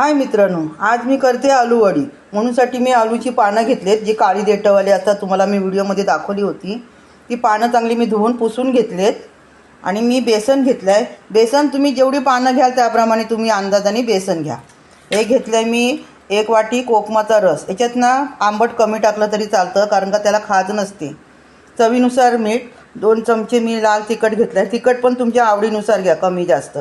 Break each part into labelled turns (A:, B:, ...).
A: हाय मित्रांनो आज मी करते आलू वडी. म्हणूनसाठी मी आलूची पानं घेतलेत जी काळी देटवाली. असतात तुम्हाला मी व्हिडिओमध्ये दाखवली होती. ती पानं चांगली मी धुवून पुसून घेतलेत. आणि मी बेसन घेतलं आहे बेसन तुम्ही जेवढी पानं घ्याल त्याप्रमाणे तुम्ही अंदाजाने बेसन घ्या. हे घेतलं आहे मी एक वाटी कोकमाचा रस. याच्यात ना आंबट कमी टाकलं तरी चालतं कारण का त्याला खाज नसते. चवीनुसार मीठ दोन चमचे मी लाल तिखट घेतलं आहे तिखट पण तुमच्या आवडीनुसार घ्या कमी जास्त.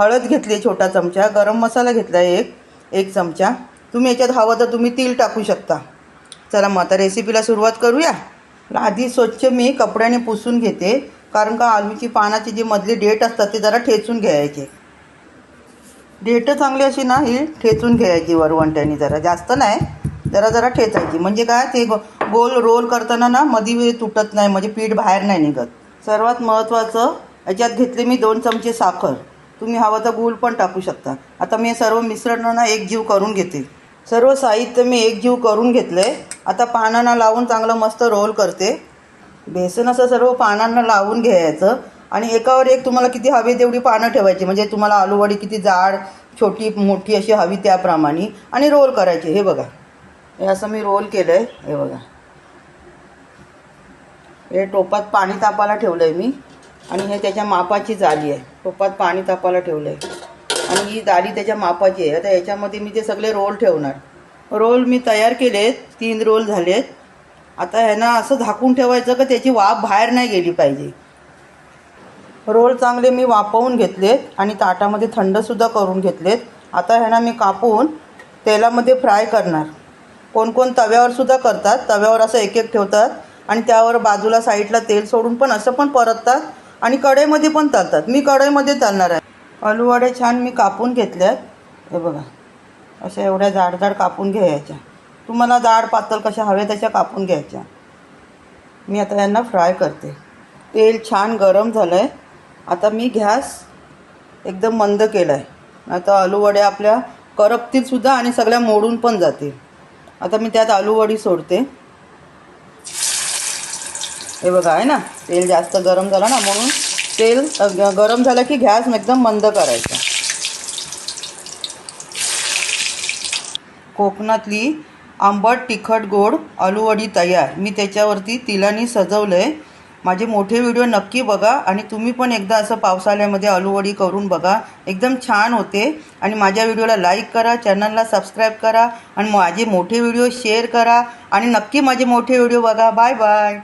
A: हळद घेतली आहे छोटा चमचा गरम मसाला घेतला आहे एक एक चमचा. तुम्ही याच्यात हवं तर तुम्ही तेल टाकू शकता. चला मग आता रेसिपीला सुरुवात करूया. आधी स्वच्छ मी कपड्याने पुसून घेते कारण का आलूची पानाची जी मधली डेट असतात ते जरा ठेचून घ्यायचे. डेट चांगली अशी ना ही ठेचून घ्यायची वरवंट्याने जरा. जास्त नाही जरा जरा ठेचायची. म्हणजे काय ते गो- गोल रोल करताना ना मधी तुटत नाही म्हणजे पीठ बाहेर नाही निघत. सर्वात महत्त्वाचं याच्यात घेतले मी दोन चमचे साखर. तुम्ही हवं तर गूळ पण टाकू शकता. आता मी सर्व मिश्रणांना एकजीव करून घेते. सर्व साहित्य मी एकजीव करून घेतलं आहे आता पानांना लावून चांगलं मस्त रोल करते. बेसन असं सर्व पानांना लावून घ्यायचं. आणि एकावर एक तुम्हाला किती हवी तेवढी पानं ठेवायची. म्हणजे तुम्हाला आलूवडी किती जाड छोटी मोठी अशी हवी त्याप्रमाणे. आणि रोल करायची. हे बघा. हे असं मी रोल केलं आहे हे बघा. हे टोपात पाणी तापायला ठेवलं आहे मी. आणि हे त्याच्या मापाची जाळी आहे. टोपात पाणी तापायला ठेवलं आहे आणि ही जाळी त्याच्या मापाची आहे. आता याच्यामध्ये मी ते सगळे रोल ठेवणार. रोल मी तयार केलेत. तीन रोल झालेत. आता ह्यांना असं झाकून ठेवायचं का त्याची वाफ बाहेर नाही गेली पाहिजे. रोल चांगले मी वाफवून घेतलेत आणि ताटामध्ये थंडसुद्धा करून घेतलेत. आता ह्यांना मी कापून तेलामध्ये फ्राय करणार. कोण कोण करतात. तव्यावर असं एक एक ठेवतात. आणि त्यावर बाजूला साईडला तेल सोडून पण असं पण परततात. आणि कढईमध्ये पण तळतात मी कढईमध्ये तळणार आहे. आलूवडे छान मी कापून घेतल्यात हे बघा. अशा एवढ्या जाड जाड कापून घ्यायच्या. तुम्हाला जाड पातळ कशा हव्या तशा कापून घ्यायच्या. मी आता यांना फ्राय करते. तेल छान गरम झालं आहे आता मी गॅस एकदम मंद केला आहे आता आलूवड्या आपल्या करपतीलसुद्धा आणि सगळ्या मोडून पण जातील. आता मी त्यात आलूवडी सोडते. हे बघा आहे ना? तेल जास्त गरम झालं ना म्हणून तेल गरम झालं की गॅस एकदम मंद करायचा. कोकणातली आंबट तिखट गोड आलूवडी तयार. मी त्याच्यावरती तिलानी सजवलं आहे माझे मोठे व्हिडिओ नक्की बघा आणि तुम्ही पण एकदा असं पावसाळ्यामध्ये आलूवडी करून बघा. एकदम छान होते. आणि माझ्या व्हिडिओला लाईक करा चॅनलला सबस्क्राईब करा आणि माझे मोठे व्हिडिओ शेअर करा. आणि नक्की माझे मोठे व्हिडिओ बघा. Bye bye.